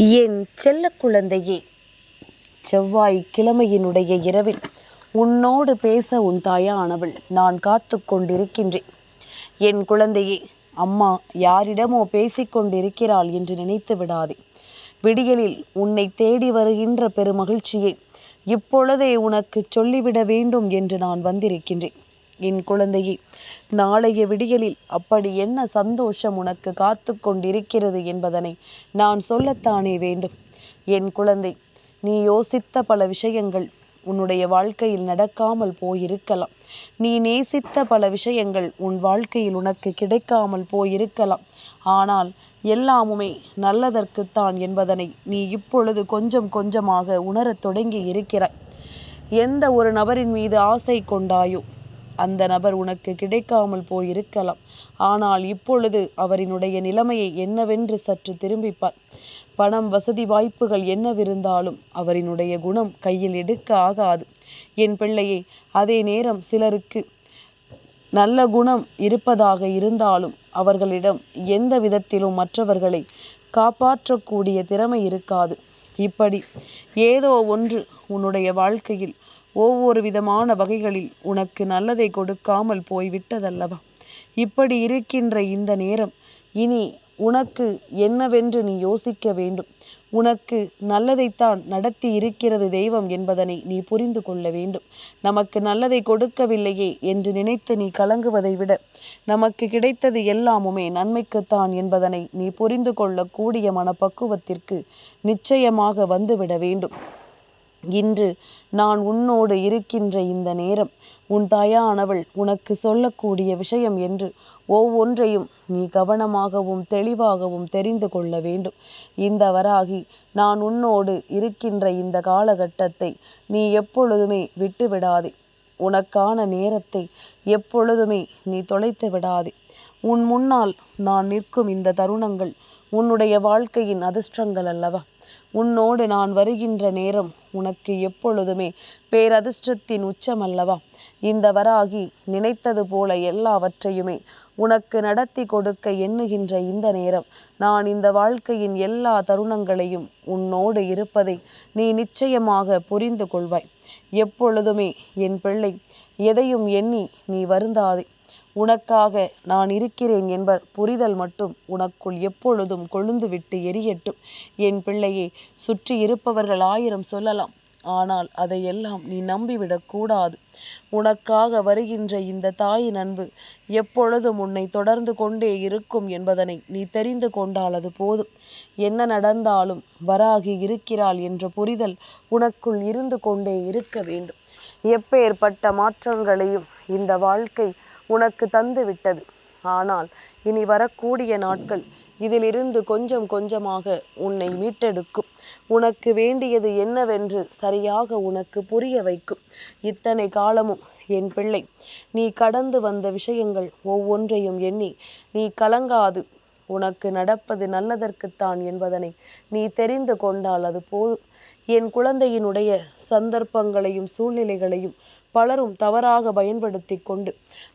என் செல்ல குழந்தையே செவ்வாய் கிழமையினுடைய இரவில் உன்னோடு பேச உன் தாயானவள் நான் காத்து கொண்டிருக்கின்றேன். என் குழந்தையே அம்மா யாரிடமோ பேசிக்கொண்டிருக்கிறாள் என்று நினைத்து விடாதே. விடியலில் உன்னை தேடி வருகின்ற பெருமகிழ்ச்சியை இப்பொழுதே உனக்கு சொல்லிவிட வேண்டும் என்று நான் வந்திருக்கின்றேன். என் குழந்தையே நாளைய விடியலில் அப்படி என்ன சந்தோஷம் உனக்கு காத்து கொண்டிருக்கிறது என்பதனை நான் சொல்லத்தானே வேண்டும். என் குழந்தை நீ யோசித்த பல விஷயங்கள் உன்னுடைய வாழ்க்கையில் நடக்காமல் போயிருக்கலாம். நீ நேசித்த பல விஷயங்கள் உன் வாழ்க்கையில் உனக்கு கிடைக்காமல் போயிருக்கலாம். ஆனால் எல்லாமுமே நல்லதற்குத்தான் என்பதனை நீ இப்பொழுது கொஞ்சம் கொஞ்சமாக உணரத் தொடங்கி இருக்கிறாய். எந்த ஒரு நபரின் மீது ஆசை கொண்டாயோ அந்த நபர் உனக்கு கிடைக்காமல் போயிருக்கலாம். ஆனால் இப்பொழுது அவரினுடைய நிலைமையை என்னவென்று சற்று திரும்பிப்பார். பணம் வசதி வாய்ப்புகள் என்னவிருந்தாலும் அவரினுடைய குணம் கையில் எடுக்க ஆகாது. என் பிள்ளையே அதே நேரம் சிலருக்கு நல்ல குணம் இருப்பதாக இருந்தாலும் அவர்களிடம் எந்த விதத்திலும் மற்றவர்களை காப்பாற்றக்கூடிய திறமை இருக்காது. இப்படி ஏதோ ஒன்று உன்னுடைய வாழ்க்கையில் ஒவ்வொரு விதமான வகைகளில் உனக்கு நல்லதை கொடுக்காமல் போய்விட்டதல்லவா? இப்படி இருக்கின்ற இந்த நேரம் இனி உனக்கு என்னவென்று நீ யோசிக்க வேண்டும். உனக்கு நல்லதைத்தான் நடத்தி இருக்கிறது தெய்வம் என்பதனை நீ புரிந்து கொள்ள வேண்டும். நமக்கு நல்லதை கொடுக்கவில்லையே என்று நினைத்து நீ கலங்குவதை விட நமக்கு கிடைத்தது எல்லாமுமே நன்மைக்குத்தான் என்பதனை நீ புரிந்து கொள்ளக்கூடிய மனப்பக்குவத்திற்கு நிச்சயமாக வந்துவிட வேண்டும். இன்று நான் உன்னோடு இருக்கின்ற இந்த நேரம் உன் தாயானவள் உனக்கு சொல்லக்கூடிய விஷயம் என்று ஒவ்வொன்றையும் நீ கவனமாகவும் தெளிவாகவும் தெரிந்து கொள்ள வேண்டும். இந்த வராகி நான் உன்னோடு இருக்கின்ற இந்த காலகட்டத்தை நீ எப்பொழுதுமே விட்டுவிடாதே. உனக்கான நேரத்தை எப்பொழுதுமே நீ தொலைத்து விடாதே. உன் முன்னால் நான் நிற்கும் இந்த தருணங்கள் உன்னுடைய வாழ்க்கையின் அதிர்ஷ்டங்கள் அல்லவா? உன்னோடு நான் வருகின்ற நேரம் உனக்கு எப்பொழுதுமே பேரதிர்ஷ்டத்தின் உச்சம் அல்லவா இந்த வராகி நினைத்தது போல எல்லாவற்றையுமே உனக்கு நடத்தி கொடுக்க எண்ணுகின்ற இந்த நேரம் நான் இந்த வாழ்க்கையின் எல்லா தருணங்களையும் உன்னோடு இருப்பதை நீ நிச்சயமாக புரிந்து கொள்வாய். எப்பொழுதுமே என் பிள்ளை எதையும் எண்ணி நீ வருந்தாதே. உனக்காக நான் இருக்கிறேன் என்பர் புரிதல் மட்டும் உனக்குள் எப்பொழுதும் கொழுந்துவிட்டு எரியட்டும். என் பிள்ளையை சுற்றி இருப்பவர்கள் ஆயிரம் சொல்லலாம் ஆனால் அதையெல்லாம் நீ நம்பிவிடக்கூடாது உனக்காக வருகின்ற இந்த தாயின் அன்பு எப்பொழுதும் உன்னை தொடர்ந்து கொண்டே இருக்கும் என்பதனை நீ தெரிந்து கொண்டால் அது போதும். என்ன நடந்தாலும் வராகி இருக்கிறாள் என்ற புரிதல் உனக்குள் இருந்து கொண்டே இருக்க வேண்டும். எப்பேற்பட்ட மாற்றங்களையும் இந்த வாழ்க்கை உனக்கு தந்து விட்டது. ஆனால் இனி வரக்கூடிய நாட்கள் இதிலிருந்து கொஞ்சம் கொஞ்சமாக உன்னை மீட்டெடுக்கும். உனக்கு வேண்டியது என்னவென்று சரியாக உனக்கு புரிய வைக்கும். இத்தனை காலமும் என் பிள்ளை நீ கடந்து வந்த விஷயங்கள் ஒவ்வொன்றையும் எண்ணி நீ கலங்காது. உனக்கு நடப்பது நல்லதற்குத்தான் என்பதனை நீ தெரிந்து கொண்டால் அது போதும். என் குழந்தையினுடைய சந்தர்ப்பங்களையும் சூழ்நிலைகளையும் பலரும் தவறாக பயன்படுத்தி கொண்டு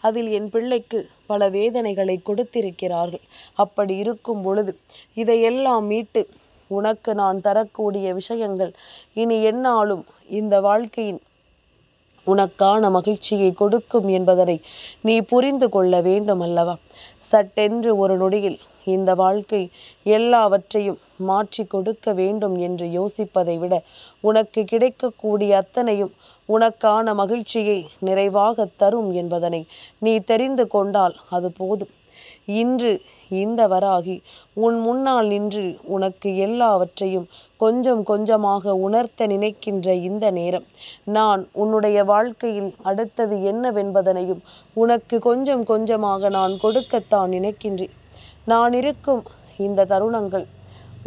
அதில் என் பிள்ளைக்கு பல வேதனைகளை கொடுத்திருக்கிறார்கள். அப்படி இருக்கும் பொழுது இதையெல்லாம் மீட்டு உனக்கு நான் தரக்கூடிய விஷயங்கள் இனி என்னாலும் இந்த வாழ்க்கையின் உனக்கான மகிழ்ச்சியை கொடுக்கும் என்பதனை நீ புரிந்து கொள்ள வேண்டும் அல்லவா? சட்டென்று ஒரு நொடியில் இந்த வாழ்க்கை எல்லாவற்றையும் மாற்றி கொடுக்க வேண்டும் என்று யோசிப்பதை விட உனக்கு கிடைக்கக்கூடிய அத்தனையும் உனக்கான மகிழ்ச்சியை நிறைவாக தரும் என்பதனை நீ தெரிந்து கொண்டால் அது போதும். இன்று இந்த வராகி உன் முன்னால் நின்று உனக்கு எல்லாவற்றையும் கொஞ்சம் கொஞ்சமாக உணர்த்த நினைக்கின்ற இந்த நேரம். நான் உன்னுடைய வாழ்க்கையில் அடுத்தது என்னவென்பதனையும் உனக்கு கொஞ்சம் கொஞ்சமாக நான் கொடுக்கத்தான் நினைக்கின்றேன். நான் இருக்கும் இந்த தருணங்கள்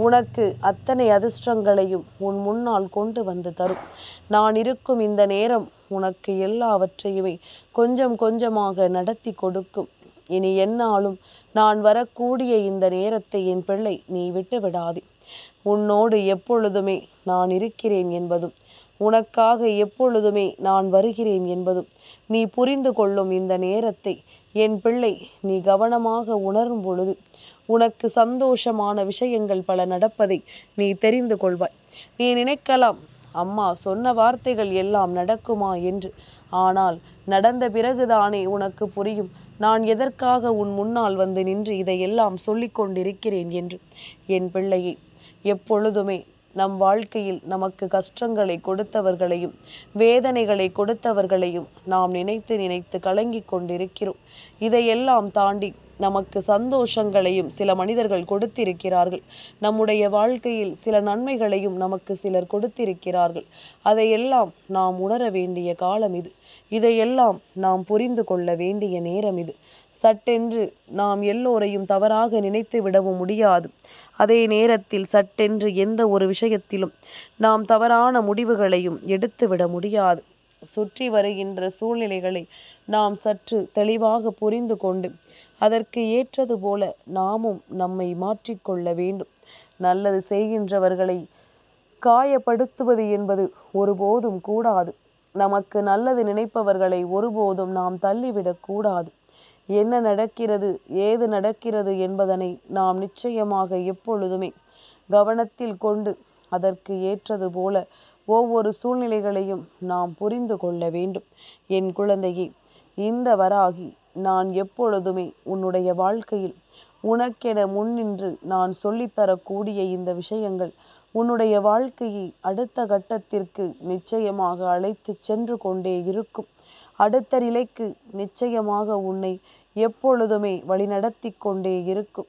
உனக்கு அத்தனை அதிர்ஷ்டங்களையும் உன் முன்னால் கொண்டு வந்து தரும். நான் இருக்கும் இந்த நேரம் உனக்கு எல்லாவற்றையுமே கொஞ்சம் கொஞ்சமாக நடத்தி கொடுக்கும். இனி என்னாலும் நான் வரக்கூடிய இந்த நேரத்தை என் பிள்ளை நீ விட்டு விடாதே உன்னோடு எப்பொழுதுமே நான் இருக்கிறேன் என்பதும் உனக்காக எப்பொழுதுமே நான் வருகிறேன் என்பதும் நீ புரிந்து கொள்ளும் இந்த நேரத்தை என் பிள்ளை நீ கவனமாக உணரும் பொழுது உனக்கு சந்தோஷமான விஷயங்கள் பல நடப்பதை நீ தெரிந்து கொள்வாய். நீ நினைக்கலாம் அம்மா சொன்ன வார்த்தைகள் எல்லாம் நடக்குமா? என்று. ஆனால் நடந்த பிறகுதானே உனக்கு புரியும். நான் எதற்காக உன் முன்னால் வந்து நின்று இதையெல்லாம் சொல்லிக் கொண்டிருக்கிறேன் என்று. என் பிள்ளையை எப்பொழுதுமே நம் வாழ்க்கையில் நமக்கு கஷ்டங்களை கொடுத்தவர்களையும் வேதனைகளை கொடுத்தவர்களையும் நாம் நினைத்து நினைத்து கலங்கி கொண்டிருக்கிறோம். இதையெல்லாம் தாண்டி நமக்கு சந்தோஷங்களையும் சில மனிதர்கள் கொடுத்திருக்கிறார்கள். நம்முடைய வாழ்க்கையில் சில நன்மைகளையும் நமக்கு சிலர் கொடுத்திருக்கிறார்கள். அதையெல்லாம் நாம் உணர வேண்டிய காலம் இது. இதையெல்லாம் நாம் புரிந்து கொள்ள வேண்டிய நேரம் இது. சட்டென்று நாம் எல்லோரையும் தவறாக நினைத்து விடவும் முடியாது. அதே நேரத்தில் சட்டென்று எந்த ஒரு விஷயத்திலும் நாம் தவறான முடிவுகளையும் எடுத்துவிட முடியாது. சுற்றி வருகின்ற சூழ்நிலைகளை நாம் சற்று தெளிவாக புரிந்து கொண்டு அதற்கு ஏற்றது போல நாமும் நம்மை மாற்றிக்கொள்ள வேண்டும். நல்லது செய்கின்றவர்களை காயப்படுத்துவது என்பது ஒருபோதும் கூடாது. நமக்கு நல்லது நினைப்பவர்களை ஒருபோதும் நாம் தள்ளிவிடக் கூடாது. என்ன நடக்கிறது ஏது நடக்கிறது என்பதனை நாம் நிச்சயமாக எப்பொழுதுமே கவனத்தில் கொண்டு அதற்கு ஏற்றது போல ஒவ்வொரு சூழ்நிலைகளையும் நாம் புரிந்து கொள்ள வேண்டும். என் குழந்தையே இந்த வராகி நான் எப்பொழுதுமே உன்னுடைய வாழ்க்கையில் உனக்கென முன்னின்று நான் சொல்லித்தரக்கூடிய இந்த விஷயங்கள் உன்னுடைய வாழ்க்கையை அடுத்த கட்டத்திற்கு நிச்சயமாக அழைத்து சென்று கொண்டே இருக்கும். அடுத்த நிலைக்கு நிச்சயமாக உன்னை எப்பொழுதுமே வழிநடத்தி கொண்டே இருக்கும்.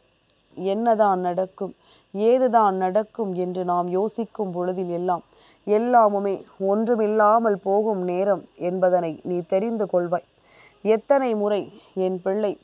என்னதான் நடக்கும் ஏதுதான் நடக்கும் என்று நாம் யோசிக்கும் பொழுதில் எல்லாம் எல்லாமுமே ஒன்றுமில்லாமல் போகும் நேரம் என்பதனை நீ தெரிந்து கொள்வாய். எத்தனை முறை என் பிள்ளை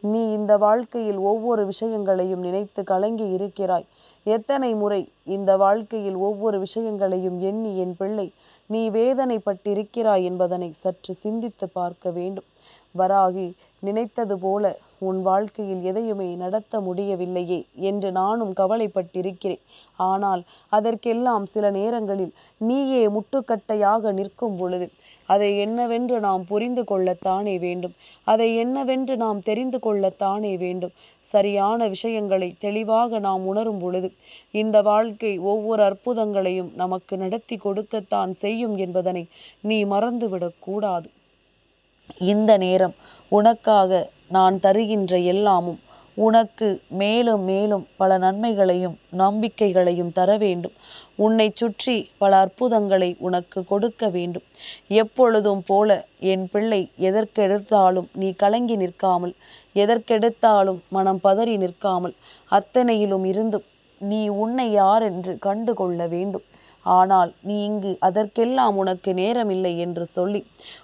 நீ இந்த வாழ்க்கையில் ஒவ்வொரு விஷயங்களையும் நினைத்து கலங்கி இருக்கிறாய். எத்தனை முறை இந்த வாழ்க்கையில் ஒவ்வொரு விஷயங்களையும் எண்ணி என் பிள்ளை நீ வேதனைப்பட்டிருக்கிறாய் என்பதனை சற்று சிந்தித்து பார்க்க வேண்டும். வராகி நினைத்தது போல உன் வாழ்க்கையில் எதையுமே நடத்த முடியவில்லையே என்று நானும் கவலைப்பட்டிருக்கிறேன். ஆனால் அதற்கெல்லாம் சில நேரங்களில் நீயே முட்டுக்கட்டையாக நிற்கும் பொழுது அதை என்னவென்று நாம் புரிந்து கொள்ளத்தானே வேண்டும். அதை என்னவென்று நாம் தெரிந்து கொள்ளத்தானே வேண்டும். சரியான விஷயங்களை தெளிவாக நாம் உணரும் பொழுது இந்த வாழ்க்கை ஒவ்வொரு அற்புதங்களையும் நமக்கு நடத்தி கொடுக்கத்தான் செய்யும் என்பதனை நீ மறந்துவிடக்கூடாது இந்த நேரம் உனக்காக நான் தருகின்ற எல்லாமும் உனக்கு மேலும் மேலும் பல நன்மைகளையும் நம்பிக்கைகளையும் தர வேண்டும். உன்னை சுற்றி பல அற்புதங்களை உனக்கு கொடுக்க வேண்டும். எப்பொழுதும் போல என் பிள்ளை எதற்கெடுத்தாலும் நீ கலங்கி நிற்காமல் எதற்கெடுத்தாலும் மனம் பதறி நிற்காமல் அத்தனையிலும் இருந்தும் நீ உன்னை யார் என்று கண்டு கொள்ள வேண்டும். ஆனால் நீ இங்கு அதற்கெல்லாம் உனக்கு நேரமில்லை என்று சொல்லி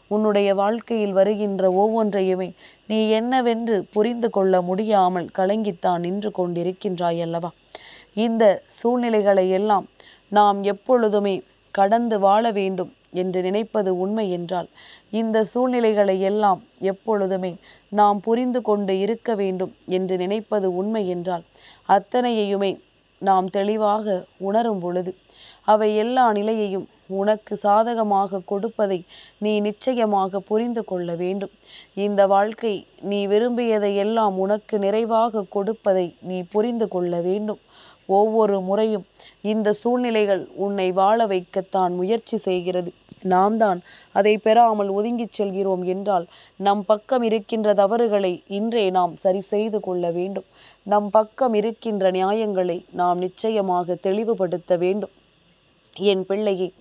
உன்னுடைய வாழ்க்கையில் வருகின்ற ஒவ்வொன்றையுமே நீ என்னவென்று புரிந்து கொள்ள முடியாமல் கலங்கித்தான் நின்று கொண்டிருக்கின்றாய் அல்லவா இந்த சூழ்நிலைகளை எல்லாம் நாம் எப்பொழுதுமே கடந்து வாழ வேண்டும் என்று நினைப்பது உண்மை என்றால் இந்த சூழ்நிலைகளை எல்லாம் எப்பொழுதுமே நாம் புரிந்து கொண்டு இருக்க வேண்டும் என்று நினைப்பது உண்மை என்றால் அத்தனையுமே நாம் தெளிவாக உணரும் பொழுது அவை எல்லா நிலையையும் உனக்கு சாதகமாக கொடுப்பதை நீ நிச்சயமாக புரிந்து கொள்ள வேண்டும். இந்த வாழ்க்கை நீ விரும்பியதை எல்லாம் உனக்கு நிறைவாக கொடுப்பதை நீ புரிந்து கொள்ள வேண்டும். ஒவ்வொரு முறையும் இந்த சூழ்நிலைகள் உன்னை வாழ வைக்கத்தான் முயற்சி செய்கிறது. நாம் தான் அதை பெறாமல் ஒதுங்கிச் செல்கிறோம் என்றால் நம் பக்கம் இருக்கின்ற தவறுகளை இன்றே நாம் சரி செய்து கொள்ள வேண்டும். நம் பக்கம் இருக்கின்ற நியாயங்களை நாம் நிச்சயமாக தெளிவுபடுத்த வேண்டும். என் பிள்ளையே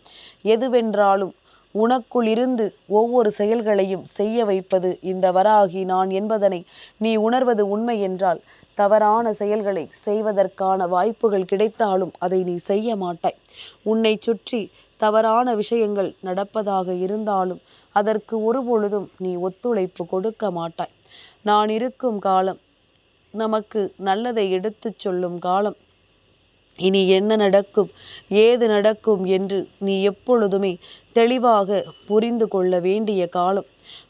எதுவென்றாலும் உனக்குள் இருந்து ஒவ்வொரு செயல்களையும் செய்ய வைப்பது இந்த வராகி நான் என்பதனை நீ உணர்வது உண்மை என்றால் தவறான செயல்களை செய்வதற்கான வாய்ப்புகள் கிடைத்தாலும் அதை நீ செய்ய மாட்டாய். உன்னை சுற்றி தவறான விஷயங்கள் நடப்பதாக இருந்தாலும் அதற்கு ஒருபொழுதும் நீ ஒத்துழைப்பு கொடுக்க மாட்டாய். நான் இருக்கும் காலம் நமக்கு நல்லதை எடுத்துச் சொல்லும் காலம் இனி என்ன நடக்கும்? ஏது நடக்கும் என்று நீ எப்பொழுதுமே தெளிவாக புரிந்து கொள்ள வேண்டிய காலம்.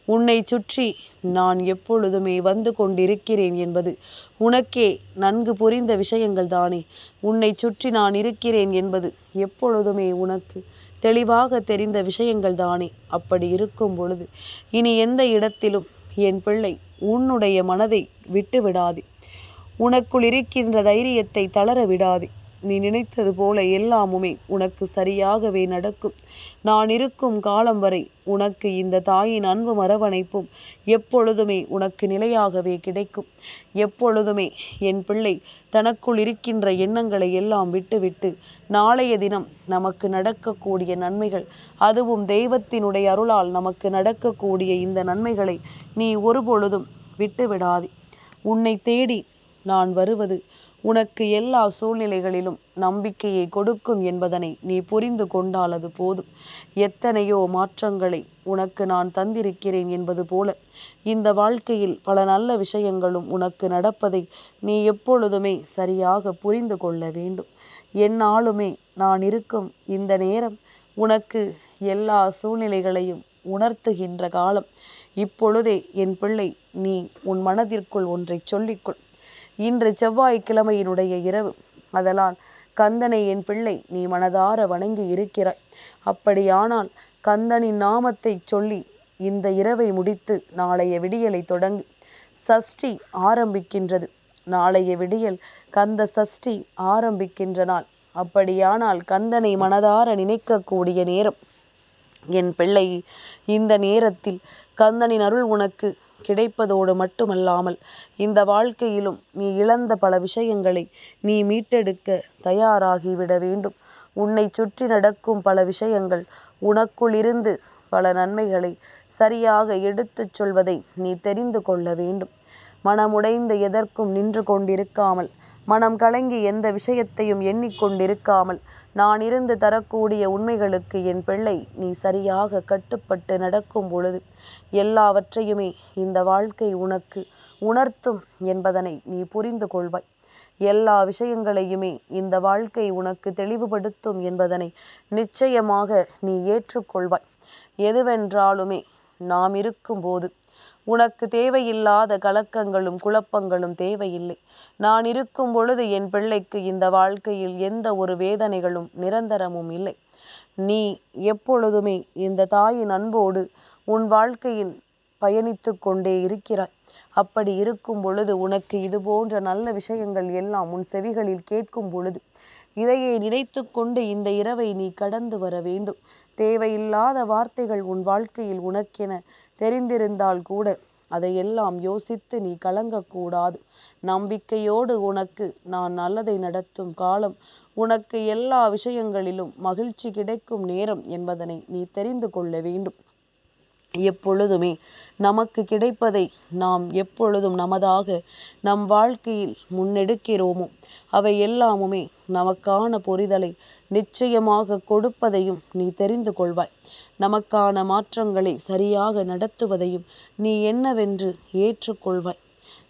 உன்னை சுற்றி நான் எப்பொழுதுமே வந்து கொண்டிருக்கிறேன் என்பது உனக்கே நன்கு புரிந்த விஷயங்கள் தானே. உன்னை சுற்றி நான் இருக்கிறேன் என்பது எப்பொழுதுமே உனக்கு தெளிவாக தெரிந்த விஷயங்கள் தானே. அப்படி இருக்கும் பொழுது இனி எந்த இடத்திலும் என் பிள்ளை உன்னுடைய மனதை விட்டு விடாதே. உனக்குள் இருக்கின்ற தைரியத்தை தளர விடாதே. நீ நினைத்தது போல எல்லாமுமே உனக்கு சரியாகவே நடக்கும். நான் இருக்கும் காலம் வரை உனக்கு இந்த தாயின் அன்பு மரவணைப்பும் எப்பொழுதுமே உனக்கு நிலையாகவே கிடைக்கும். எப்பொழுதுமே என் பிள்ளை தனக்குள் இருக்கின்ற எண்ணங்களை எல்லாம் விட்டுவிட்டு நாளைய தினம் நமக்கு நடக்கக்கூடிய நன்மைகள் அதுவும் தெய்வத்தினுடைய அருளால் நமக்கு நடக்கக்கூடிய இந்த நன்மைகளை நீ ஒருபொழுதும் விட்டுவிடாதே. உன்னை தேடி நான் வருவது. உனக்கு எல்லா சூழ்நிலைகளிலும் நம்பிக்கையை கொடுக்கும் என்பதனை நீ புரிந்து கொண்டால் அது போதும். எத்தனையோ மாற்றங்களை உனக்கு நான் தந்திருக்கிறேன் என்பது போல இந்த வாழ்க்கையில் பல நல்ல விஷயங்களும் உனக்கு நடப்பதை நீ எப்பொழுதுமே சரியாக புரிந்து கொள்ள வேண்டும். என்னாலுமே நான் இருக்கும் இந்த நேரம் உனக்கு எல்லா சூழ்நிலைகளையும் உணர்த்துகின்ற காலம். இப்பொழுதே என் பிள்ளை நீ உன் மனதிற்குள் ஒன்றை சொல்லிக்கொள். இன்று செவ்வாய்க்கிழமையினுடைய இரவு. அதனால் கந்தனை என் பிள்ளை நீ மனதார வணங்கி இருக்கிறாய். அப்படியானால் கந்தனின் நாமத்தை சொல்லி இந்த இரவை முடித்து நாளைய விடியலை தொடங்கு. சஷ்டி ஆரம்பிக்கின்றது. நாளைய விடியல் கந்த சஷ்டி ஆரம்பிக்கின்ற நாள். அப்படியானால் கந்தனை மனதார நினைக்கக்கூடிய நேரம். என் பிள்ளை இந்த நேரத்தில் கந்தனின் அருள் உனக்கு கிடைப்பதோடு மட்டுமல்லாமல் இந்த வாழ்க்கையிலும் நீ இழந்த பல விஷயங்களை நீ மீட்டெடுக்க தயாராகிவிட வேண்டும். உன்னை சுற்றி நடக்கும் பல விஷயங்கள் உனக்குள் இருந்து பல நன்மைகளை சரியாக எடுத்துச் சொல்வதை நீ தெரிந்து கொள்ள வேண்டும். மனமுடைந்து எதற்கும் நின்று கொண்டிருக்காமல் மனம் கலங்கி எந்த விஷயத்தையும் எண்ணிக்கொண்டிருக்காமல் நான் இருந்து தரக்கூடிய உண்மைகளுக்கு என் பிள்ளை நீ சரியாக கட்டுப்பட்டு நடக்கும் பொழுது எல்லாவற்றையுமே இந்த வாழ்க்கை உனக்கு உணர்த்தும் என்பதனை நீ புரிந்து கொள்வாய். எல்லா விஷயங்களையுமே இந்த வாழ்க்கை உனக்கு தெளிவுபடுத்தும் என்பதனை நிச்சயமாக நீ ஏற்றுக்கொள்வாய். எதுவென்றாலுமே நாம் இருக்கும்போது உனக்கு தேவையில்லாத கலக்கங்களும் குழப்பங்களும் தேவையில்லை. நான் இருக்கும் பொழுது என் பிள்ளைக்கு இந்த வாழ்க்கையில் எந்த ஒரு வேதனைகளும் நிரந்தரமும் இல்லை. நீ எப்பொழுதுமே இந்த தாயின் அன்போடு உன் வாழ்க்கையின் பயணித்து கொண்டே இருக்கிறாய். அப்படி இருக்கும் பொழுது உனக்கு இது போன்ற நல்ல விஷயங்கள் எல்லாம் உன் செவிகளில் கேட்கும் பொழுது இதையே நினைத்து கொண்டு இந்த இரவை நீ கடந்து வர வேண்டும். தேவையில்லாத வார்த்தைகள் உன் வாழ்க்கையில் உனக்கென தெரிந்திருந்தால் கூட அதையெல்லாம் யோசித்து நீ கலங்கக்கூடாது. நம்பிக்கையோடு உனக்கு நான் நல்லதை நடத்தும் காலம் உனக்கு எல்லா விஷயங்களிலும் மகிழ்ச்சி கிடைக்கும் நேரம் என்பதனை நீ தெரிந்து கொள்ள வேண்டும். எப்பொழுதுமே நமக்கு கிடைப்பதை நாம் எப்பொழுதும் நமதாக நம் வாழ்க்கையில் முன்னெடுக்கிறோமோ? அவை எல்லாமுமே நமக்கான புரிதலை நிச்சயமாக கொடுப்பதையும் நீ தெரிந்து கொள்வாய். நமக்கான மாற்றங்களை சரியாக நடத்துவதையும் நீ என்னவென்று ஏற்றுக்கொள்வாய்.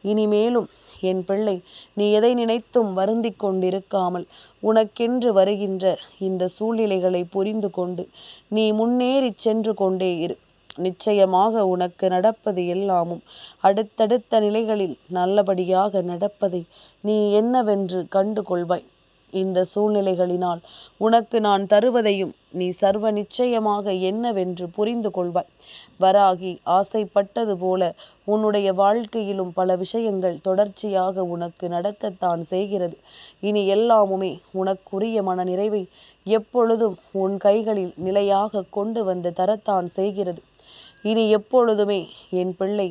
இனிமேலும் என் பிள்ளை நீ எதை நினைத்தும் வருந்தி கொண்டிருக்காமல் உனக்கென்று வருகின்ற இந்த சூழ்நிலைகளை புரிந்து கொண்டு நீ முன்னேறி சென்று கொண்டே இரு. நிச்சயமாக உனக்கு நடப்பது எல்லாமும். அடுத்தடுத்த நிலைகளில் நல்லபடியாக நடப்பதை நீ என்னவென்று கண்டு கொள்வாய் இந்த சூழ்நிலைகளினால் உனக்கு நான் தருவதையும் நீ சர்வ நிச்சயமாக என்னவென்று புரிந்து கொள்வாய். வராகி ஆசைப்பட்டது போல உன்னுடைய வாழ்க்கையிலும் பல விஷயங்கள் தொடர்ச்சியாக உனக்கு நடக்கத்தான் செய்கிறது. இனி எல்லாமுமே உனக்குரிய மன நிறைவை எப்பொழுதும் உன் கைகளில் நிலையாக கொண்டு வந்து தரத்தான் செய்கிறது. இனி எப்பொழுதுமே என் பிள்ளை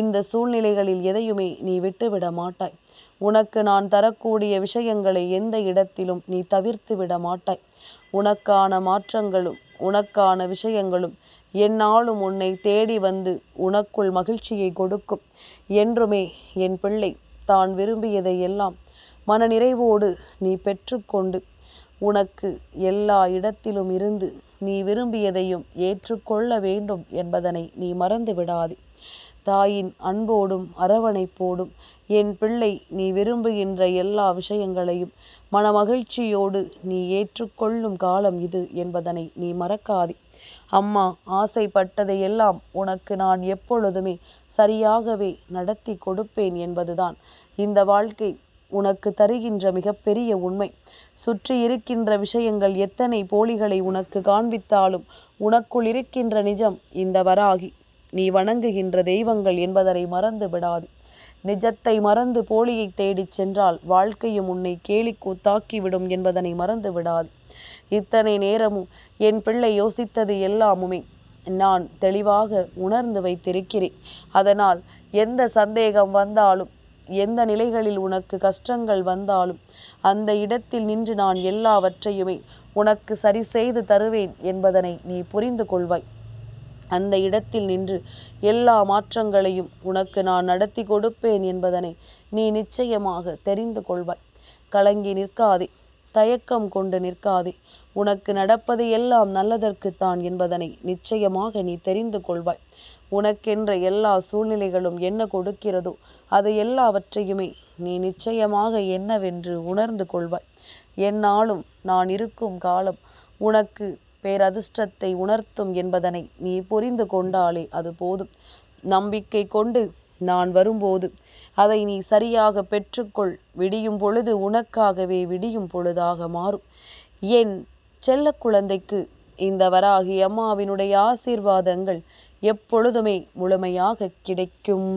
இந்த சூழ்நிலைகளில் எதையுமே நீ விட்டுவிட மாட்டாய். உனக்கு நான் தரக்கூடிய விஷயங்களை எந்த இடத்திலும் நீ தவிர்த்து விட மாட்டாய். உனக்கான மாற்றங்களும் உனக்கான விஷயங்களும் என்னாலும் உன்னை தேடி வந்து உனக்குள் மகிழ்ச்சியை கொடுக்கும். என்றுமே என் பிள்ளை தான் விரும்பியதை எல்லாம் மனநிறைவோடு நீ பெற்றுக்கொண்டு உனக்கு எல்லா இடத்திலும் இருந்து நீ விரும்பியதையும் ஏற்றுக்கொள்ள வேண்டும் என்பதனை நீ மறந்து விடாதே. தாயின் அன்போடும் அரவணைப்போடும் என் பிள்ளை நீ விரும்புகின்ற எல்லா விஷயங்களையும் மனமகிழ்ச்சியோடு நீ ஏற்றுக்கொள்ளும் காலம் இது என்பதனை நீ மறக்காதே. அம்மா ஆசைப்பட்டதையெல்லாம் உனக்கு நான் எப்பொழுதுமே சரியாகவே நடத்தி கொடுப்பேன் என்பதுதான். இந்த வாழ்க்கை உனக்கு தருகின்ற மிகப்பெரிய உண்மை. சுற்றி இருக்கின்ற விஷயங்கள் எத்தனை போலிகளை உனக்கு காண்பித்தாலும் உனக்குள் இருக்கின்ற நிஜம் இந்த வராகி. நீ வணங்குகின்ற தெய்வங்கள் என்பதனை மறந்து விடாது. நிஜத்தை மறந்து போலியை தேடிச் சென்றால் வாழ்க்கையும் உன்னை கேலி கூத்தாக்கிவிடும் என்பதனை மறந்து விடாது. இத்தனை நேரமும் என் பிள்ளை யோசித்தது எல்லாமுமே நான் தெளிவாக உணர்ந்து வைத்திருக்கிறேன். அதனால் எந்த சந்தேகம் வந்தாலும் எந்த நிலைகளில் உனக்கு கஷ்டங்கள் வந்தாலும் அந்த இடத்தில் நின்று நான் எல்லாவற்றையுமே உனக்கு சரி செய்து தருவேன் என்பதனை நீ புரிந்து கொள்வாய். அந்த இடத்தில் நின்று எல்லா மாற்றங்களையும் உனக்கு நான் நடத்தி கொடுப்பேன் என்பதனை நீ நிச்சயமாக தெரிந்து கொள்வாய். கலங்கி நிற்காதே. தயக்கம் கொண்டு நிற்காதே. உனக்கு நடப்பது எல்லாம் நல்லதற்குத்தான் என்பதனை நிச்சயமாக நீ தெரிந்து கொள்வாய். உனக்கென்ற எல்லா சூழ்நிலைகளும் என்ன கொடுக்கிறதோ அது எல்லாவற்றையுமே நீ நிச்சயமாக என்னவென்று உணர்ந்து கொள்வாய். என்னாலும் நான் இருக்கும் காலம் உனக்கு பேரதிர்ஷ்டத்தை உணர்த்தும் என்பதனை நீ புரிந்து கொண்டாலே அது போதும். நம்பிக்கை கொண்டு நான் வரும்போது அதை நீ சரியாக பெற்றுக்கொள். விடியும் பொழுது உனக்காகவே விடியும் பொழுதாக மாறும். என் செல்ல குழந்தைக்கு இந்த வராகி அம்மாவினுடைய ஆசீர்வாதங்கள் எப்பொழுதுமே முழுமையாக கிடைக்கும்.